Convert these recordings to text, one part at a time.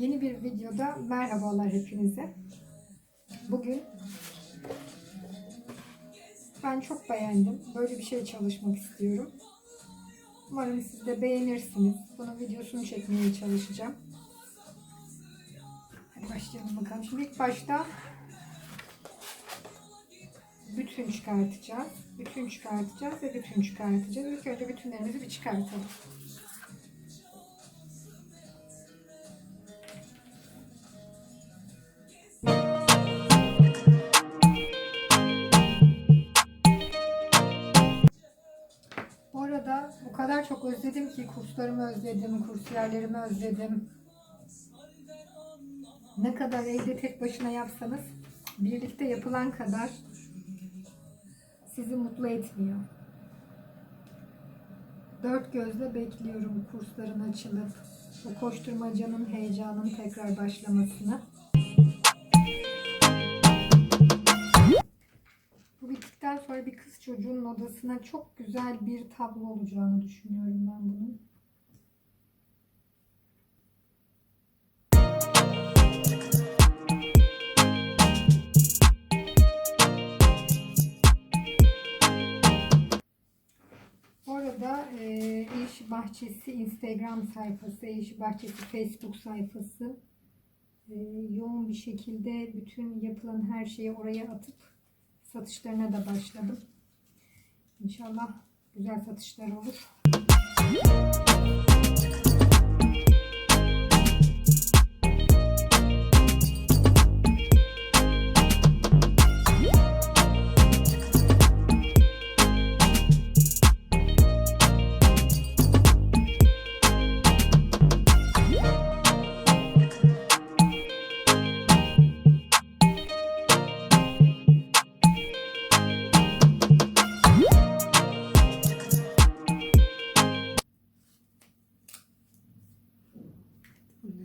Yeni bir videoda merhabalar hepinize. Bugün ben çok beğendim. Böyle bir şey çalışmak istiyorum. Umarım siz de beğenirsiniz. Bunun videosunu çekmeye çalışacağım. Hadi başlayalım bakalım. Şimdi ilk başta bütün çıkartacağız. Bütün çıkartacağız ve bütün çıkartacağız. İlk önce bütünlerimizi bir çıkartalım. Kadar çok özledim ki kurslarımı özledim, kursiyerlerimi özledim. Ne kadar evde tek başına yapsanız birlikte yapılan kadar sizi mutlu etmiyor. Dört gözle bekliyorum kursların açılıp o koşturmacanın heyecanın tekrar başlamasını. Sonra bir kız çocuğunun odasına çok güzel bir tablo olacağını düşünüyorum ben bunun. Bu arada e, Eğiş Bahçesi Instagram sayfası, Eğiş Bahçesi Facebook sayfası e, yoğun bir şekilde bütün yapılan her şeyi oraya atıp satışlarına da başladım. İnşallah güzel satışlar olur.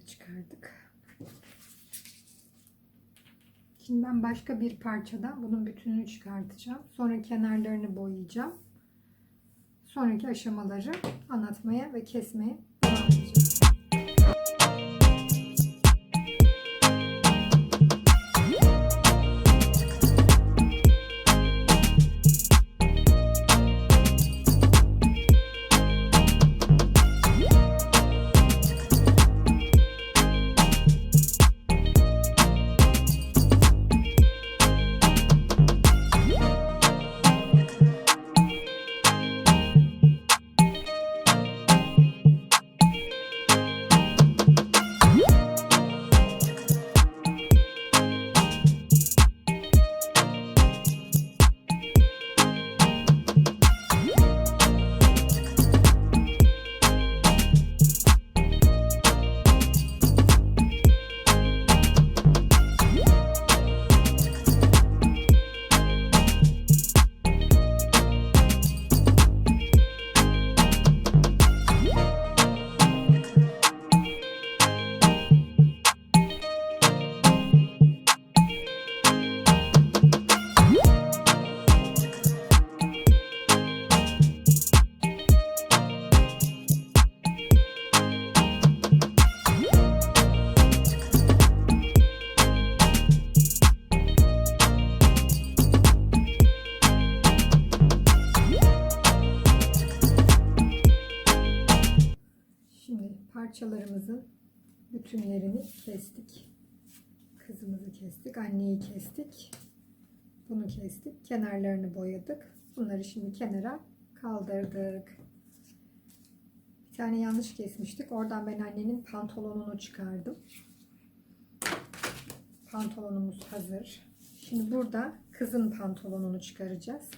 Çıkardık. Şimdi ben başka bir parçadan bunun bütününü çıkartacağım. Sonra kenarlarını boyayacağım. Sonraki aşamaları anlatmaya ve kesmeye parçalarımızın bütünlerini kestik. Kızımızı kestik, anneyi kestik. Bunu kestik. Kenarlarını boyadık. Bunları şimdi kenara kaldırdık. Bir tane yanlış kesmiştik. Oradan ben annenin pantolonunu çıkardım. Pantolonumuz hazır. Şimdi burada kızın pantolonunu çıkaracağız.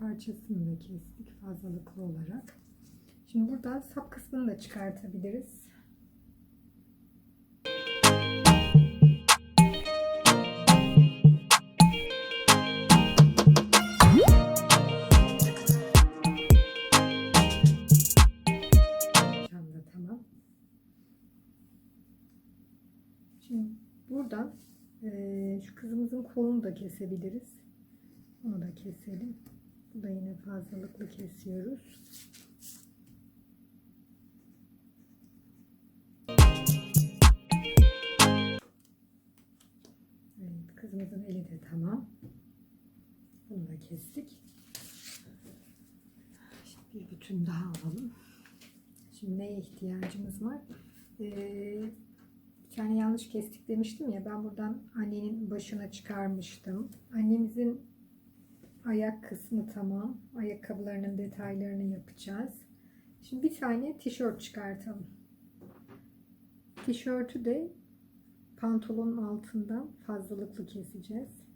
Parçasını da kestik fazlalıklı olarak. Şimdi buradan sap kısmını da çıkartabiliriz. Buradan Ee, şu kızımızın kolunu da kesebiliriz. Onu da keselim. Bu da yine fazlalıklı kesiyoruz. Evet, kızımızın eli de tamam. Bunu da kestik. Şimdi bir bütün daha alalım. Şimdi neye ihtiyacımız var? Ee, bir tane yanlış kestik demiştim ya. Ben buradan annenin başına çıkarmıştım. Annemizin ayak kısmı tamam. Ayakkabılarının detaylarını yapacağız. Şimdi bir tane tişört çıkartalım. Tişörtü de pantolonun altından fazlalıklı keseceğiz.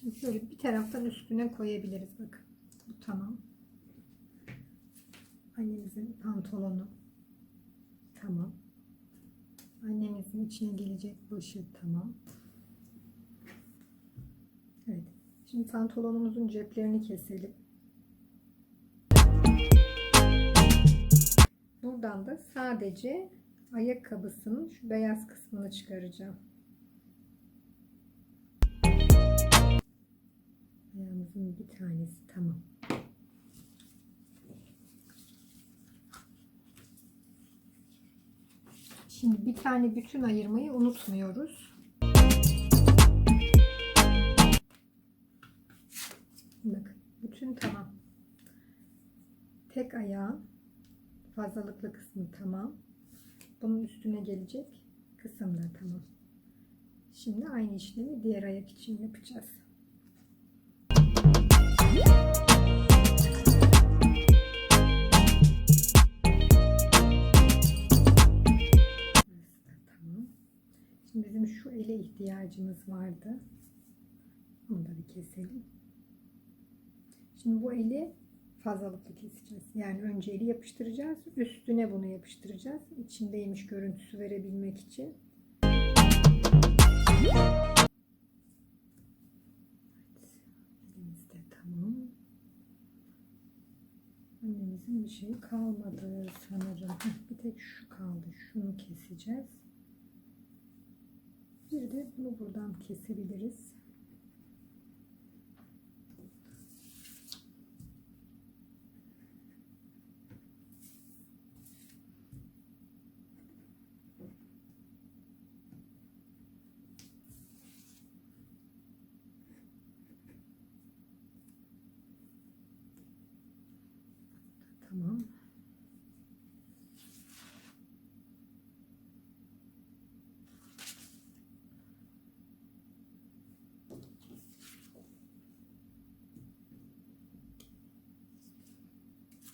Şimdi şöyle bir taraftan üstüne koyabiliriz bakın. Bu tamam. Annemizin pantolonu tamam. Annemizin içine gelecek başı tamam. Evet. Şimdi pantolonumuzun ceplerini keselim. Buradan da sadece ayakkabısının şu beyaz kısmını çıkaracağım. Ayağımızın bir tanesi tamam. Şimdi bir tane bütün ayırmayı unutmuyoruz. Bakın bütün tamam. Tek ayağın fazlalıklı kısmı tamam. Bunun üstüne gelecek kısım da tamam. Şimdi aynı işlemi diğer ayak için yapacağız. Şu ele ihtiyacımız vardı. Onu da bir keselim. Şimdi bu eli fazlalıklı keseceğiz. Yani önce eli yapıştıracağız. Üstüne bunu yapıştıracağız. İçindeymiş görüntüsü verebilmek için. De tamam. Annemizin bir şeyi kalmadı sanırım. Bir tek şu kaldı. Şunu keseceğiz. Bir de bunu buradan kesebiliriz. Tamam.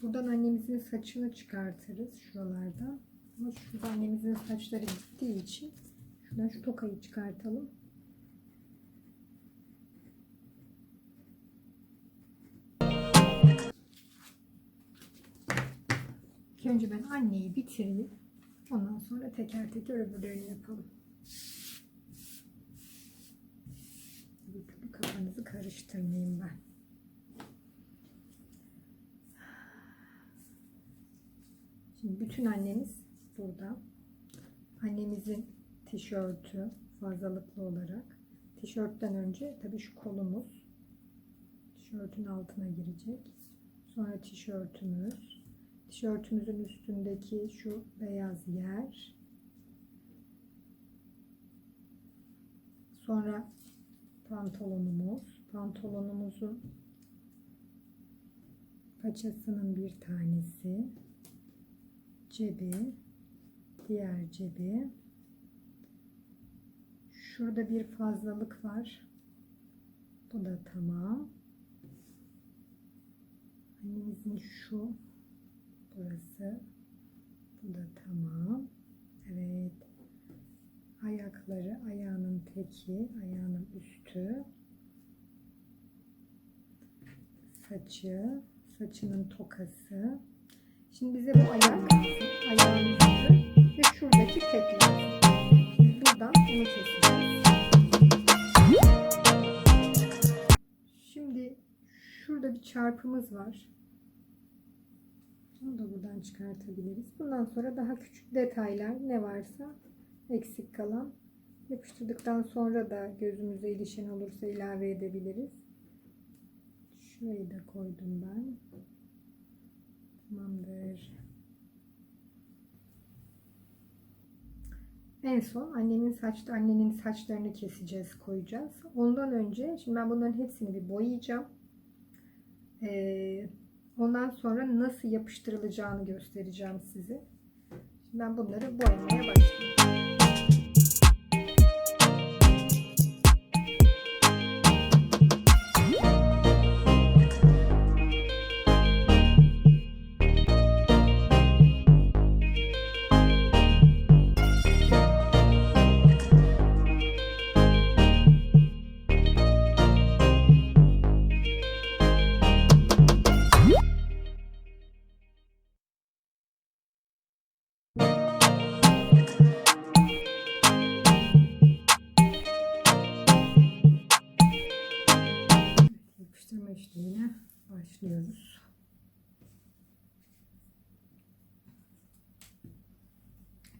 Buradan annemizin saçını çıkartırız şuralarda. Ama şurada annemizin saçları gittiği için şuradan şu tokayı çıkartalım. İlk önce ben anneyi bitireyim. Ondan sonra teker teker öbürlerini yapalım. Bir kafanızı karıştırmayayım ben. Şimdi bütün annemiz burada. Annemizin tişörtü fazlalıklı olarak. Tişörtten önce tabii şu kolumuz tişörtün altına girecek. Sonra tişörtümüz. Tişörtümüzün üstündeki şu beyaz yer. Sonra pantolonumuz. Pantolonumuzun paçasının bir tanesi. Cebi. Diğer cebi. Şurada bir fazlalık var. Bu da tamam. Annemizin şu burası. Bu da tamam. Evet. Ayakları, ayağının teki, ayağının üstü. Saçı, saçının tokası. Şimdi bize bu ayak, ayağın üstü ve şuradaki tek lazım. Şimdi buradan bunu keseceğiz. Şimdi şurada bir çarpımız var. Bunu da buradan çıkartabiliriz. Bundan sonra daha küçük detaylar ne varsa eksik kalan yapıştırdıktan sonra da gözümüze ilişen olursa ilave edebiliriz. Şurayı da koydum ben. Tamamdır. En son annemin saçta annenin saçlarını keseceğiz, koyacağız. Ondan önce şimdi ben bunların hepsini bir boyayacağım. Ee, ondan sonra nasıl yapıştırılacağını göstereceğim size. Şimdi ben bunları boyamaya başlayayım. Başlıyoruz.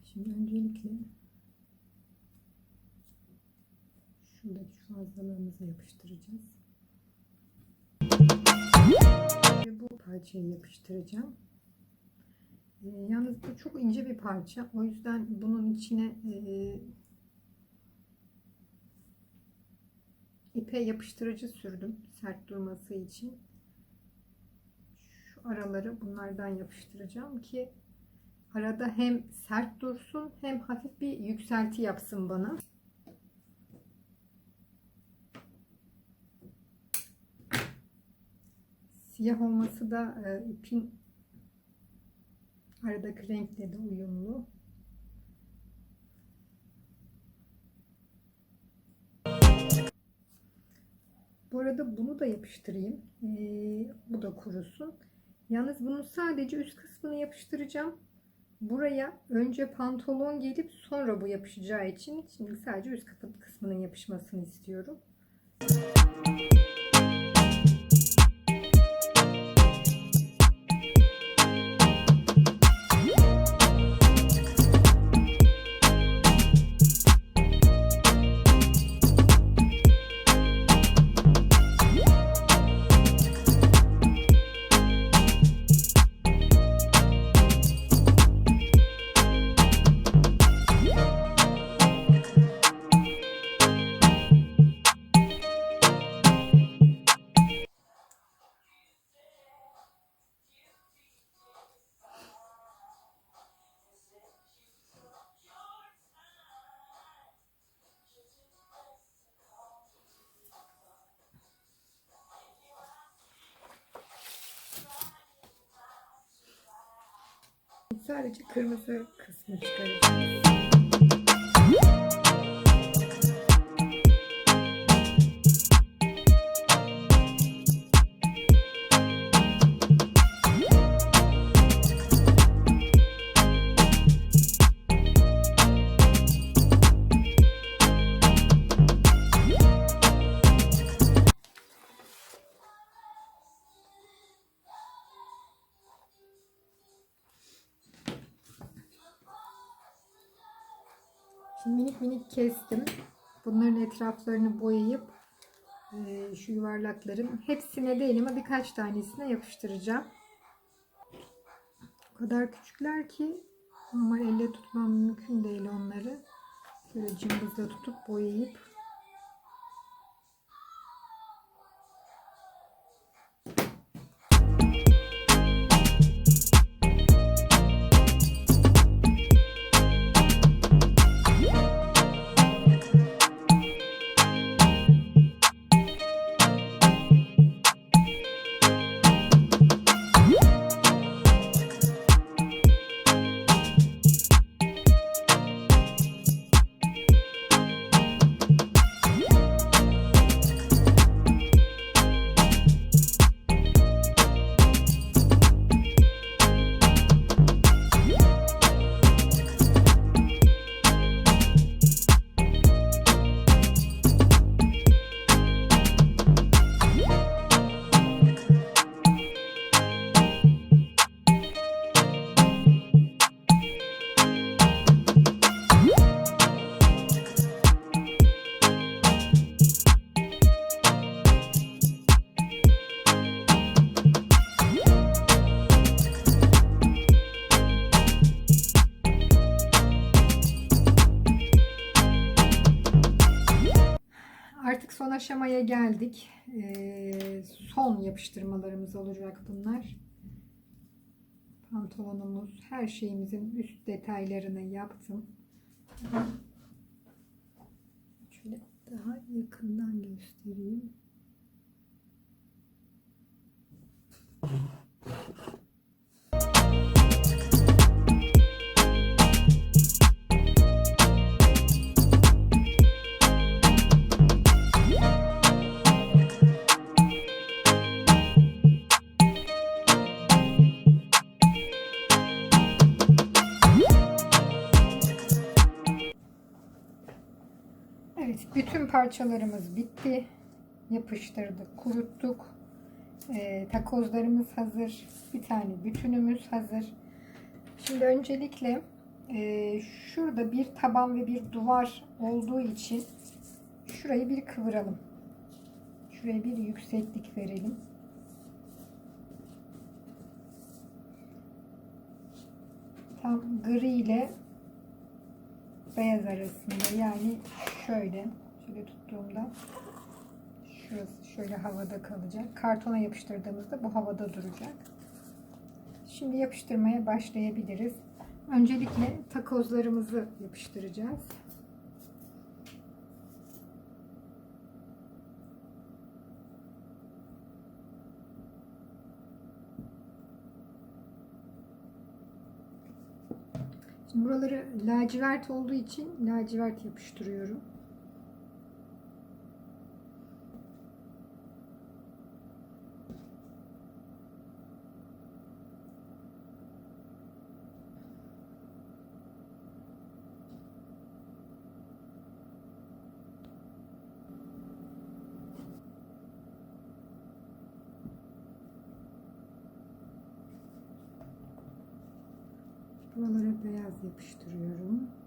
Şimdi öncelikle şuradaki şu fazlalığımızı yapıştıracağız. Ve bu parçayı yapıştıracağım. Ee, yalnız bu çok ince bir parça. O yüzden bunun içine e, ipe yapıştırıcı sürdüm sert durması için. Araları bunlardan yapıştıracağım ki arada hem sert dursun hem hafif bir yükselti yapsın bana. Siyah olması da e, ipin aradaki renkle de uyumlu. Bu arada bunu da yapıştırayım. Ee, bu da kurusun. Yalnız bunun sadece üst kısmını yapıştıracağım. Buraya önce pantolon gelip sonra bu yapışacağı için şimdi sadece üst kısmının yapışmasını istiyorum. Sadece kırmızı kısmı çıkaracağız. Minik minik kestim. Bunların etraflarını boyayıp e, şu yuvarlakların hepsine değil ama birkaç tanesine yapıştıracağım. O kadar küçükler ki normal elle tutmam mümkün değil onları. Böyle cımbızla tutup boyayıp Artık son aşamaya geldik. Ee, son yapıştırmalarımız olacak bunlar. Pantolonumuz, her şeyimizin üst detaylarını yaptım. Şöyle daha yakından göstereyim. Parçalarımız bitti. Yapıştırdık, kuruttuk. Ee, takozlarımız hazır. Bir tane bütünümüz hazır. Şimdi öncelikle e, şurada bir taban ve bir duvar olduğu için şurayı bir kıvıralım. Şuraya bir yükseklik verelim. Tam gri ile beyaz arasında yani şöyle şöyle tuttuğumda şurası şöyle havada kalacak. Kartona yapıştırdığımızda bu havada duracak. Şimdi yapıştırmaya başlayabiliriz. Öncelikle takozlarımızı yapıştıracağız. Şimdi buraları lacivert olduğu için lacivert yapıştırıyorum. Beyaz yapıştırıyorum.